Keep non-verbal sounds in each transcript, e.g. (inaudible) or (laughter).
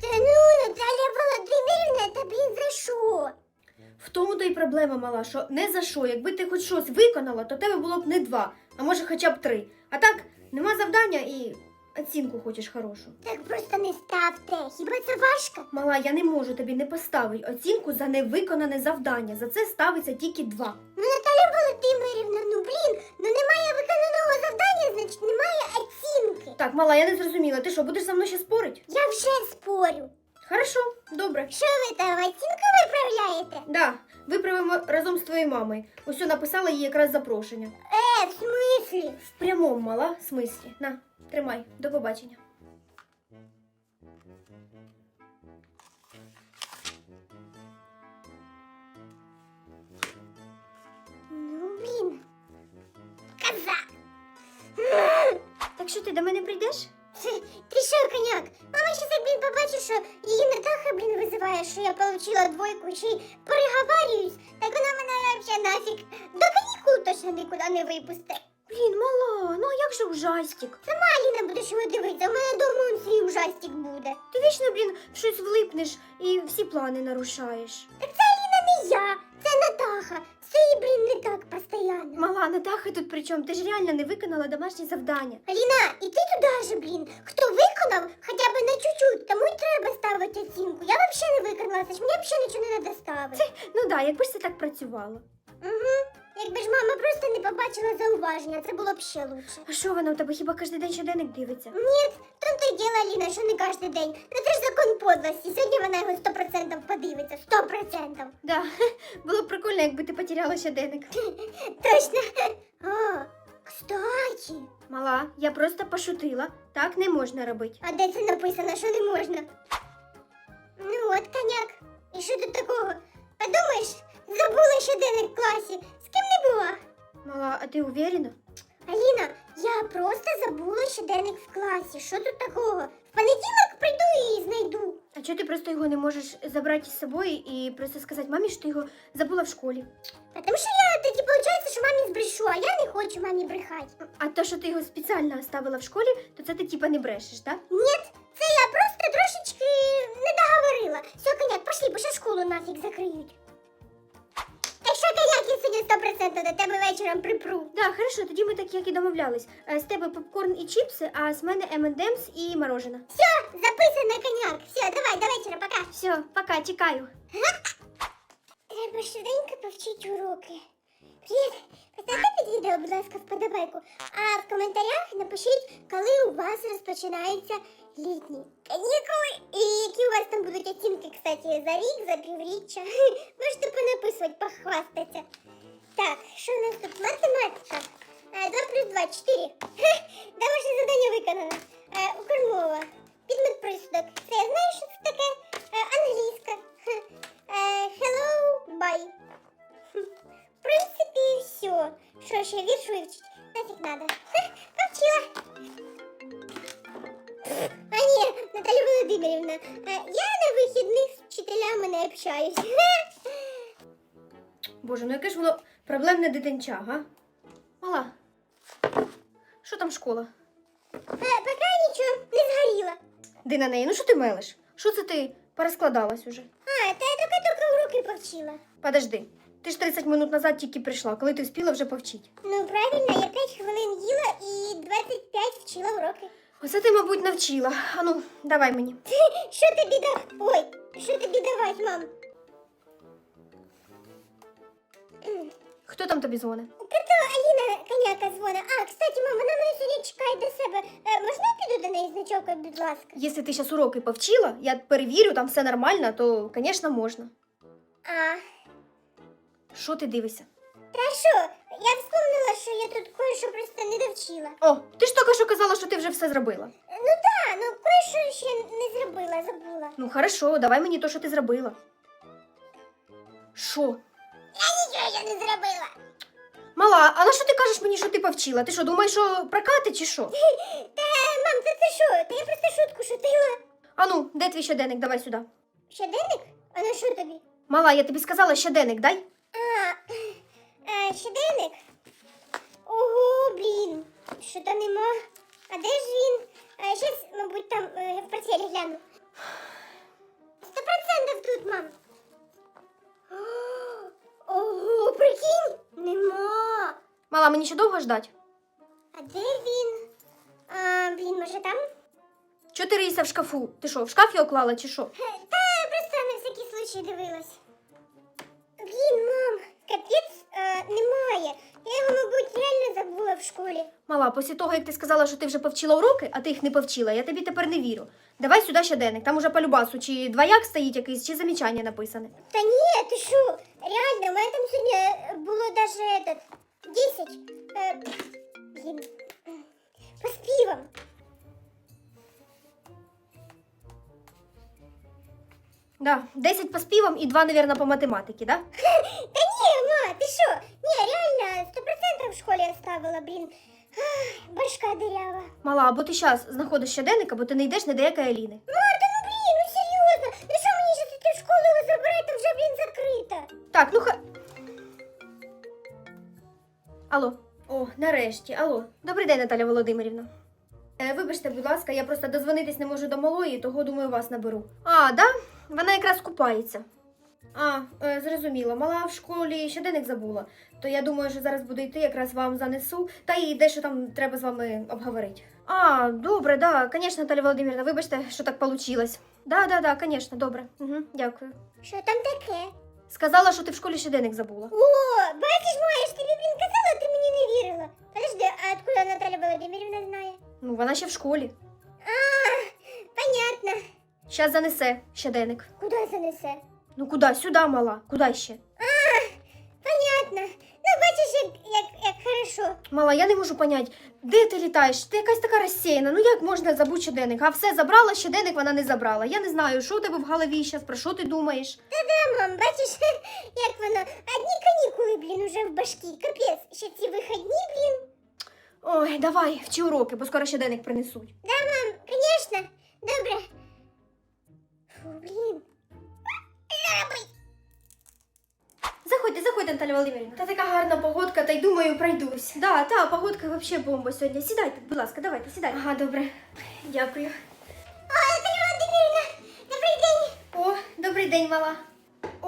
Та ну, Наталя Володимирівна, та блін, за що? В тому то й проблема мала, що не за що. Якби ти хоч щось виконала, то тебе було б не два, а може хоча б три. А так, нема завдання і оцінку хочеш хорошу. Так просто не ставте. Хіба це важко? Мала, я не можу тобі не поставити оцінку за невиконане завдання. За це ставиться тільки два. Ну, Володимирівна, ну блін, ну немає виконаного завдання, значить немає оцінки. Так, мала, я не зрозуміла. Ти що, будеш за мною ще спорити? Я вже спорю. Хорошо, добре. Що ви там, оцінку виправляєте? Да, виправимо разом з твоєю мамою. Ось написала їй якраз запрошення. Е, в смислі? В прямому мала смислі. На, тримай, до побачення. Так що ти до мене прийдеш? Ти що, коняк? Мама ще як, блін, побачить, що її Натаха, блін, визиває, що я отримала двойку, й переговарююсь, так вона мене взагалі нафіг до канікул точно нікуди не випусте. Блін, мала, ну а як же ужастик? Сама Аліна буде його дивитися, у мене дома он свій ужастик буде. Ти вічно, блін, в щось влипнеш і всі плани нарушаєш. Так це Аліна не я, це Натаха. Все блін, не так постоянно. Мала, Натаха тут при чому? Ти ж реально не виконала домашнє завдання. Аліна, і ти туди же, блін. Хто виконав хоча б на чуть-чуть, тому й треба ставити оцінку. Я взагалі не виконалася, мені взагалі нічого не треба ставити. Ну да, якби ж це так працювало. Угу. Якби ж мама просто не побачила зауваження, це було б ще лучше. А що вона у тебе хіба кожен день щоденник дивиться? Ні, в тому то й діло, Аліна, що не кожен день. Ну це ж закон подлості. Сьогодні вона його 100% подивиться. 100%. Да, (laughs) було б прикольно, якби ти потеряла щоденник. (laughs) Точно. О, кстати. Мала, я просто пошутила. Так не можна робити. А де це написано, що не можна? Ну от, коняк. І що тут такого? Подумаєш, забула щоденник в класі. З ким не була? Мала, а ти уверена? Аліна, я просто забула щоденник в класі. Що тут такого? В понеділок прийду і знайду. А чого ти просто його не можеш забрати з собою і просто сказати мамі, що ти його забула в школі? Тому що я тоді виходить, що мамі збрешу, а я не хочу мамі брехати. А то, що ти його спеціально оставила в школі, то це ти типа не брешеш, так? Ні, це я просто трошечки не договорила. Все, коняк, пошли, бо ще школу нафіг закриють. 100% до тебе вечором припру. Да, хорошо, тоді ми так як і домовлялись. Е, З тебе попкорн і чіпси, а з мене M&M's і мороженое. Все, записано, коняк. Все, давай, до вечора, пока. Все, пока, чекаю. (laughs) Треба швиденько повчити уроки. Привіт! Поставте під відео, будь ласка, вподобайку. А в коментарях напишіть, коли у вас розпочинаються літні канікули і які у вас там будуть оцінки, кстати, за рік, за півріччя. (laughs) Можете понаписувати, похвастатися. Так, що у нас тут? Математика. 2 плюс 2, 4. Домашнє завдання виконано. Е, Укрмова. Підмет присудок. Це я знаю, що це таке. Е, Англійська. Е, Hello, bye. В принципі, все. Що ще вірш вивчить? Нафіг надо. Повчила. А ні, Наталя Володимирівна, е, я на вихідних з вчителями не общаюсь. Боже, ну яке ж воно проблемне дитинча, га? Мала. Що там школа? Е, Поки нічого, не згоріла. На неї? Ну що ти мелиш? Що це ти порозкладалась уже? А, та я тільки-тільки уроки повчила. Подожди. Ти ж 30 минут назад тільки прийшла, коли ти встигла вже повчити. Ну, правильно, я 5 хвилин їла і 25 вчила уроки. Оце ти, мабуть, навчила. Ану, давай мені. (laughs) Що тобі дав? Ой, що тобі давать, мам? М, Хто там тобі дзвонить? Та то Аліна коняка дзвонить. А, кстати, мам, вона мене сьогодні чекає до себе. Е, можна я піду до неї з ночовкою, будь ласка? Якщо ти зараз уроки повчила, я перевірю, там все нормально, то, звісно, можна. А, Що ти дивишся? та що? Я вспомнила, що я тут кое-що просто не довчила. О, ти ж тільки що казала, що ти вже все зробила. Ну да, ну кое-що ще не зробила, забула. Ну, хорошо, давай мені то, що ти зробила. Що? Я нічого ще не зробила. Мала, а на що ти кажеш мені, що ти повчила? Ти що, думаєш, що прокати чи що? (laughs) Та, мам, це це що? Та я просто шутку шутила. Ану, де твій щоденник? Давай сюди. Щоденник? А на що тобі? Мала, я тобі сказала щоденник, дай. А, а щоденник? Ого, блін. Що то нема. А де ж він? А, щас, мабуть, там в портфелі гляну. Сто процентів тут, мам. О, Ого, прикинь, нема. Мала, мені ще довго ждать? А де він? А, блін, може там? Чого ти риєшся в шкафу? Ти що, в шкаф його клала чи що? Та я просто на всякий случай дивилась. Блін, мам, капець е, немає. Я його, мабуть, реально забула в школі. Мала, після того, як ти сказала, що ти вже повчила уроки, а ти їх не повчила, я тобі тепер не вірю. Давай сюди щоденник, там уже по любасу, чи двояк стоїть якийсь, чи замічання написане. Та ні, ти що? Реально, у мене там сьогодні е, було даже этот, 10. Е, блін. По співам. Да, 10 по співам і 2, навірно, по математиці, да? (laughs) Та ні, ма, ти що? Ні, реально, 100% в школі оставила, блін. Ах, Башка дырява. Мала, або ти зараз знаходиш щоденник, або ти не йдеш не до якої Аліни. Марта, ну блін, ну серйозно. Ну що мені зараз іти в школу його забирати, там вже, блін, закрита. Так, ну ха. Алло. О, нарешті, алло. Добрий день, Наталя Володимирівна. Е, вибачте, будь ласка, я просто дозвонитись не можу до малої, того думаю, вас наберу. А, да? Вона якраз купається. А, е, зрозуміло, мала в школі щоденник забула. То я думаю, що зараз буду йти, якраз вам занесу, та і дещо там треба з вами обговорити. А, добре, да, звісно, Наталя Володимирівна, вибачте, що так вийшло. Да, да, да, звісно, добре. Угу, дякую. Що там таке? Сказала, що ти в школі щоденник забула. О, бачиш, Майя, ж тобі, блін, казала, а ти мені не вірила. Подожди, а откуда Наталя Володимирівна знає? Ну, вона ще в школі. А. Щас занесе щоденник. Куди занесе? Ну куди? Сюди, мала. Куди ще? Понятно. Ну, бачиш, як, як, як хорошо. Мала, я не можу понять, де ти літаєш? Ти якась така розсіяна. Ну як можна забути щоденник? А все забрала, щоденник вона не забрала. Я не знаю, що у тебе в голові зараз, про що ти думаєш? Та мам, бачиш, (laughs) як воно. Одні канікули, блін, уже в башки. Капець, ще ці вихідні, блін. Ой, давай, вчи уроки, бо скоро щоденник принесуть. Да, мам, конечно. Добре. Наталя Володимирівна. Та така гарна погодка, та й думаю, пройдусь. Да, та, погодка взагалі бомба сьогодні. Сідайте, будь ласка, давайте, сідайте. Ага, добре. Дякую. О, Наталя Володимирівна, добрий день. О, добрий день, мала.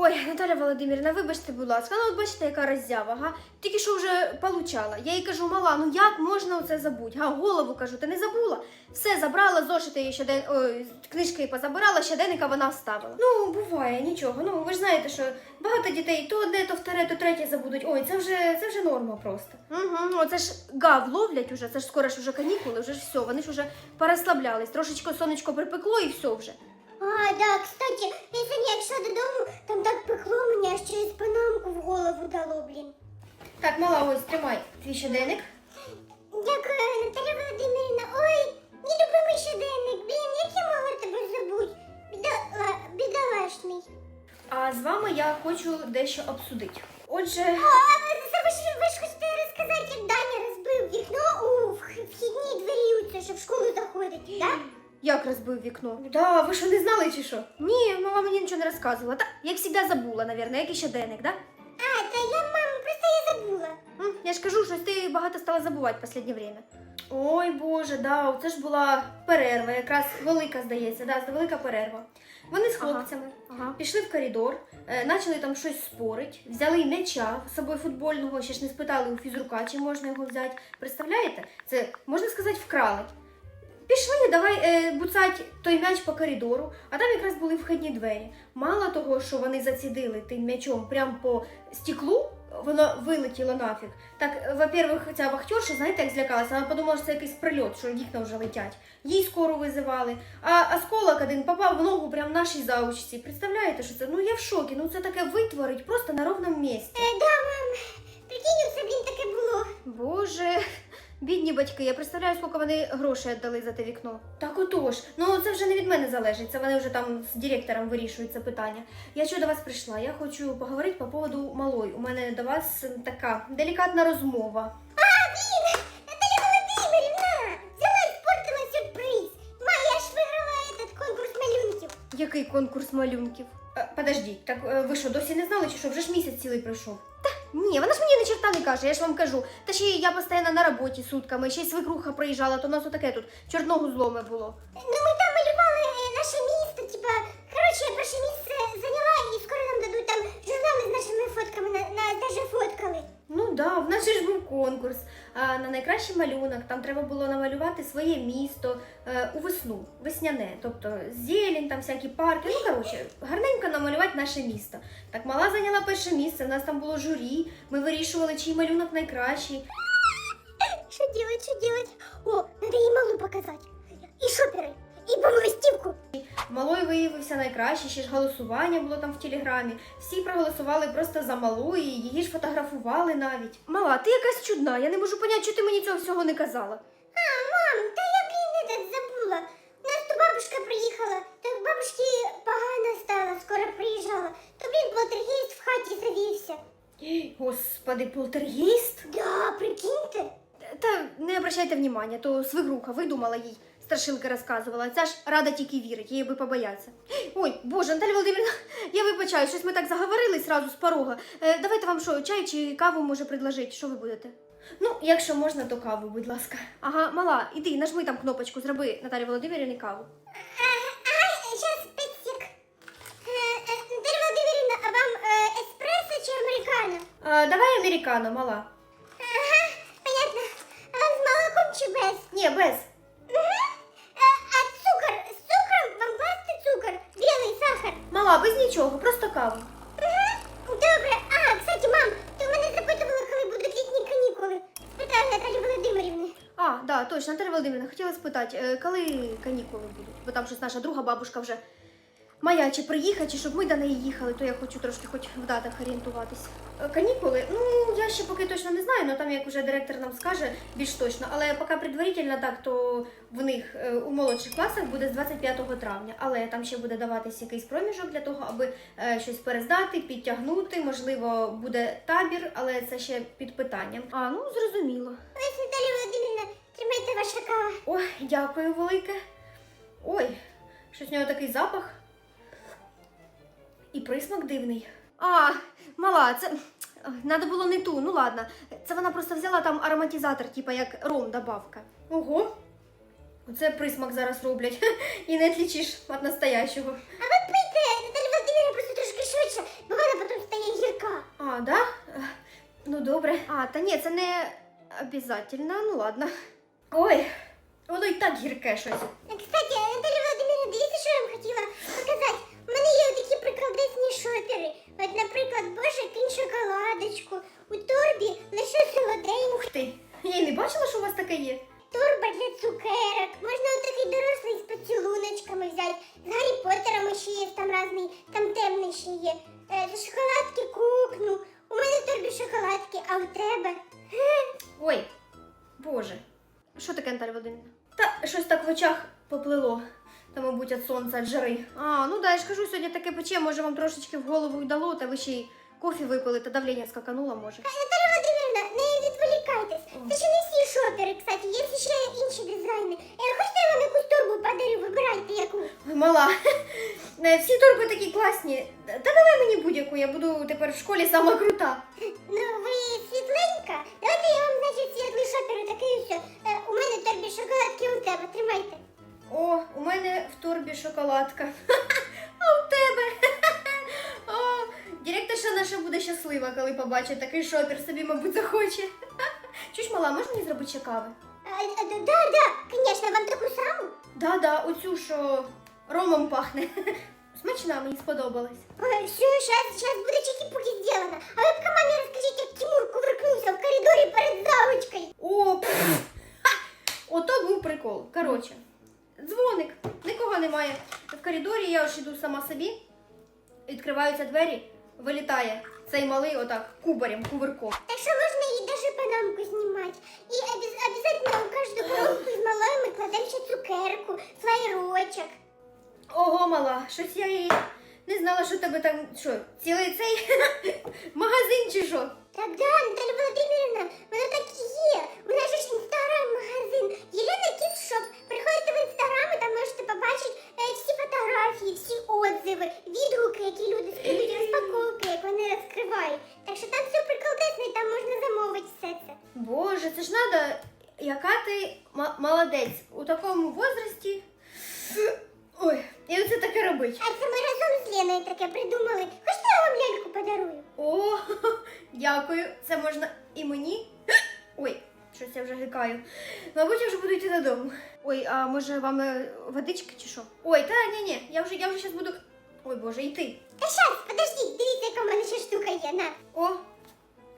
Ой, Наталя Володимирівна, вибачте, будь ласка, ну от бачите, яка роззява, га? Тільки що вже получала. Я їй кажу, мала, ну як можна оце забути? Га, голову кажу, ти не забула? Все, забрала, зошити її щоден... Ой, книжки позабирала, щоденника вона вставила. Ну, буває, нічого. Ну, ви ж знаєте, що багато дітей то одне, то вторе, то третє забудуть. Ой, це вже, це вже норма просто. Угу, оце ж гав ловлять уже, це ж скоро ж уже канікули, вже ж все, вони ж уже порозслаблялись. Трошечко сонечко припекло і все вже. А, да, кстати, я сьогодні як йшла додому, там так пекло мені аж через панамку в голову дало, блін. Так, мала, ось тримай твій щоденник. Дякую, Наталя Володимирівна. Ой, мій любимий щоденник, блін, як я могла тебе забути? Біда... Бідолашний. А з вами я хочу дещо обсудити. Отже, А, це ви ж, як розбив вікно? Да, ви що не знали чи що? Ні, мама мені нічого не розказувала. Та, як завжди забула, навірно, як і щоденник, да? А, та я, мам, просто я забула. М, Я ж кажу, щось ти багато стала забувати в останнє время. Ой Боже, да, це ж була перерва, якраз велика, здається, да, велика перерва. Вони з Ага, хлопцями ага. пішли в коридор, е, почали там щось спорить, взяли м'яча з собою футбольного, ще ж не спитали у фізрука, чи можна його взяти. Представляєте? Це можна сказати, вкрали. Давай е, буцать той м'яч по коридору, а там якраз були вхідні двері. Мало того, що вони зацідили тим м'ячом прямо по стеклу, воно вилетіло нафіг. Так, во-первых, ця вахтерша, знаєте, як злякалася, вона подумала, що це якийсь прильот, що вікна вже летять. Їй скоро визивали. А осколок один попав в ногу прямо нашій заучці. Представляєте, що це? Ну я в шокі. Ну це таке витворить просто на ровному місці. Е, да, мам, прикинь, це, блін, таке було. Боже, бідні батьки, я представляю, скільки вони грошей віддали за те вікно. Так отож, ну це вже не від мене залежить, це вони вже там з директором вирішують це питання. Я що до вас прийшла? Я хочу поговорити по поводу малої. У мене до вас така делікатна розмова. А, блін, Наталя Володимирівна, взяла сюрприз. Ма, ж виграла этот конкурс малюнків. Який конкурс малюнків? Е, подождіть, так е, ви що, досі не знали, чи що вже ж місяць цілий пройшов? Ні, вона ж мені не черта не каже, я ж вам кажу. Та ще я постійно на роботі сутками, ще й свекруха приїжджала, то у нас отаке тут чорного зломи було. Ну, ми там малювали наше місто, да, в нас ж був конкурс. А на найкращий малюнок там треба було намалювати своє місто е, у весну, весняне, тобто зелень, там всякі парки. Ну коротше, гарненько намалювати наше місто. Так мала зайняла перше місце. У нас там було журі. Ми вирішували, чий малюнок найкращий. Що делать, що делать? О, надо їй малу показати. І шопери, і помилостівку. Малой виявився найкраще, ще ж голосування було там в телеграмі. Всі проголосували просто за малу і її ж фотографували навіть. Мала, ти якась чудна. Я не можу поняти, чого ти мені цього всього не казала. А, мам, та я, блін, этот забула. У нас то бабушка приїхала, то бабушки погано стало, скоро приїжджала. То, блін, полтергейст в хаті завівся. Господи, полтергейст? Да, прикиньте. Та не обращайте внимання, то свигруха видумала їй. Страшилка розказувала, ця ж рада тільки вірить, їй би побояться. Ой, Боже, Наталя Володимирівна, (laughs) я вибачаю, щось ми так заговорили зразу з порога. Е, давайте вам що, чай чи каву може предложити? Що ви будете? Ну, якщо можна, то каву, будь ласка. Ага, мала, іди, нажми там кнопочку, зроби Наталі Володимирівні каву. Ага, зараз п'ять Е, е, Наталя Володимирівна, а вам е, еспресо чи американо? Давай американо, мала. Ага, понятно. А вам з молоком чи без? Ні, без. Мала, без нічого, просто каву. Угу. Добре. А, кстати, мам, ти в мене запитувала, коли будуть літні канікули. Спитаю Наталі Володимирівни. А, да, точно, Наталя Володимирівна, хотіла спитати, е, коли канікули будуть? Бо там щось наша друга бабушка вже моя чи приїхати, чи щоб ми до неї їхали, то я хочу трошки хоч в датах орієнтуватись. Е, Канікули? Ну, я ще поки точно не знаю, але там як вже директор нам скаже більш точно. Але поки предварительно так, то в них е, у молодших класах буде з 25 травня. Але там ще буде даватись якийсь проміжок для того, аби е, щось перездати, підтягнути. Можливо, буде табір, але це ще під питанням. А, ну зрозуміло. Ось, Наталя Володимирівна, тримайте ваша кава. Ой, дякую велике. Ой, щось у нього такий запах. І присмак дивний. А, мала, це. Надо було не ту, ну ладно. Це вона просто взяла там ароматизатор, типа як ром добавка. Ого. Оце присмак зараз роблять. (laughs) І не відлічиш від настоящого. А ви пийте, Наталя Володимирівна, просто трошки швидше, бо вона потім стає гірка. А, да? Ну добре. А, та ні, це не обязательно, ну ладно. Ой, воно і так гірке щось. Кстати, Наталя Володимирівна, дивіться, що я вам хотіла показати. У мене є такі прикладесні шопери. От, наприклад, боже, кинь шоколадочку. У торбі лише солоденько. Ух ти! Я й не бачила, що у вас таке є. Від жари. А, ну да, я ж кажу, сьогодні таке пече, може вам трошечки в голову й дало, та ви ще й кофі випили, та давлення скакануло, може. Наталя Володимирівна, не відволікайтесь. Це ще не всі шопери, кстати, є ще інші дизайни. Е, хочете я вам якусь торбу подарю, вибирайте яку. Мала, е, всі торби такі класні. Та давай мені будь-яку, я буду тепер в школі сама крута. Ну, ви світленька. Давайте я вам, значить, світлий шопер такий все. Е, у мене торбі шоколадки у тебе, тримайте. О, у мене в торбі шоколадка. (laughs) А у тебе? (laughs) О, директорша наша буде щаслива, коли побачить такий шопер, собі, мабуть, захоче. (laughs) Чуєш, мала, можна мені зробити ще кави? А, а, да, да, да, конечно, вам таку саму. Да-да, оцю, що ромом пахне. Смачна, мені сподобалась. Ой, все, сейчас, сейчас буде чики-пуки сделано. А ви пока мамі розкажіть, як Тимур кувыркнувся в коридорі перед залочкою. О, пф. Ото був прикол. Коротше, дзвоник, нікого немає. В коридорі я ж іду сама собі, відкриваються двері, вилітає цей малий отак кубарем, кувырком. Так що можна їй даже панамку знімати. І обяз- обязательно у кожну коробку з малою ми кладемо ще цукерку, флаєрочок. Ого, мала, щось я і не знала, що тебе там, що, цілий цей (laughs) магазин чи що? Так, да, Наталя я вже гикаю. Мабуть, я вже буду йти додому. Ой, а може вам е, водички чи що? Ой, та ні, ні, я вже я вже зараз буду. Ой, боже, йти. Та щас, подожди, дивіться, яка в мене ще штука є, на. О,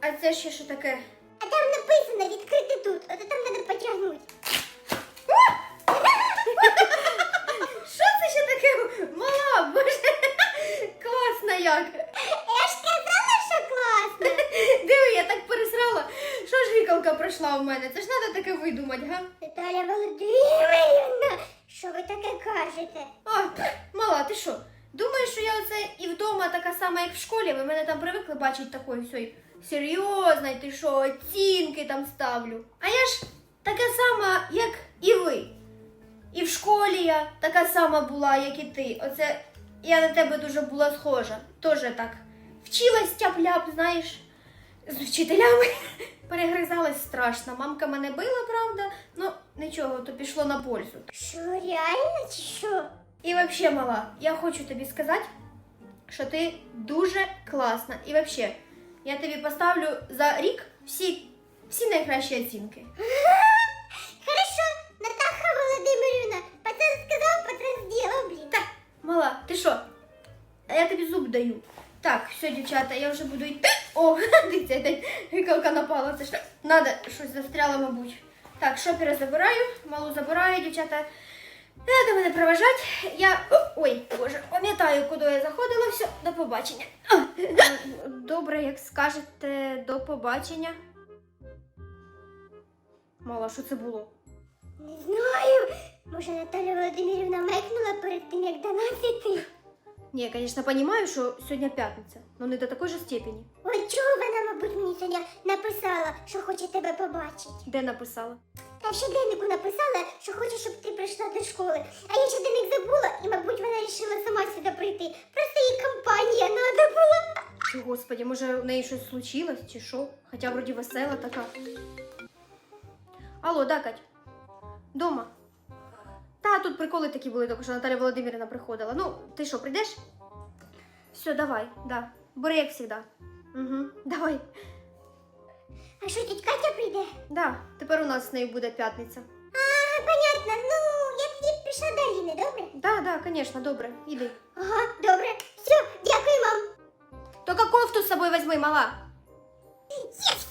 а це ще що таке? А там написано відкрити тут, от там треба потягнути. Що це ще таке? Мала, боже, класно як. Я ж казала, що класно. Диви, я так пересрала. Що ж гікалка пройшла в мене? Це ж треба таке видумати, га? Наталя Володимирівна, що ви таке кажете? А, мала, ти що? Думаєш, що я оце і вдома така сама, як в школі? Ви мене там привикли бачити такою всьою серйозною, ти що, оцінки там ставлю. А я ж така сама, як і ви. І в школі я така сама була, як і ти. Оце я на тебе дуже була схожа. Тоже так. Вчилась тяп-ляп, знаєш, з вчителями. (laughs) Перегризалась страшно. Мамка мене била, правда, ну нічого, то пішло на пользу. Що, реально чи що? І взагалі, мала, я хочу тобі сказати, що ти дуже класна. І взагалі, я тобі поставлю за рік всі, всі найкращі оцінки. (laughs) Хорошо, Натаха Володимирівна, пацан сказав, пацан зробив, блін. Та, мала, ти що? А я тобі зуб даю. Так, все, дівчата, я вже буду йти. О, (laughs) дивіться, опять гикалка напала. Це ж надо, щось застряло, мабуть. Так, шопера забираю, малу забираю, дівчата. Треба мене проважати. Я. Ой, боже, пам'ятаю, куди я заходила. Все, до побачення. Добре, як скажете, до побачення. Мала, що це було? Не знаю. Може, Наталя Володимирівна мекнула перед тим, як до нас іти? Ні, я, звісно, розумію, що сьогодні п'ятниця, але не до такої ж степені. От чого вона, мабуть, мені сьогодні написала, що хоче тебе побачити. Де написала? Та в щоденнику написала, що хоче, щоб ти прийшла до школи. А я щоденник забула, і, мабуть, вона вирішила сама сюди прийти. Просто їй компанія треба була. Чи, господі, може в неї щось случилось, чи що? Хоча вроді весела така. Алло, да, Кать? Дома? Та тут приколи такі були, тільки що Наталя Володимирівна приходила. Ну, ти що, прийдеш? Все, давай, да. Бери, як завжди. Угу, давай. А що, тіть Катя прийде? Да, тепер у нас з нею буде п'ятниця. А, понятно. Ну, я тоді пішла до Ліни, добре? Да, да, звісно, добре, іди. Ага, добре. Все, дякую вам. Тільки кофту з собою візьми, мала. Єс!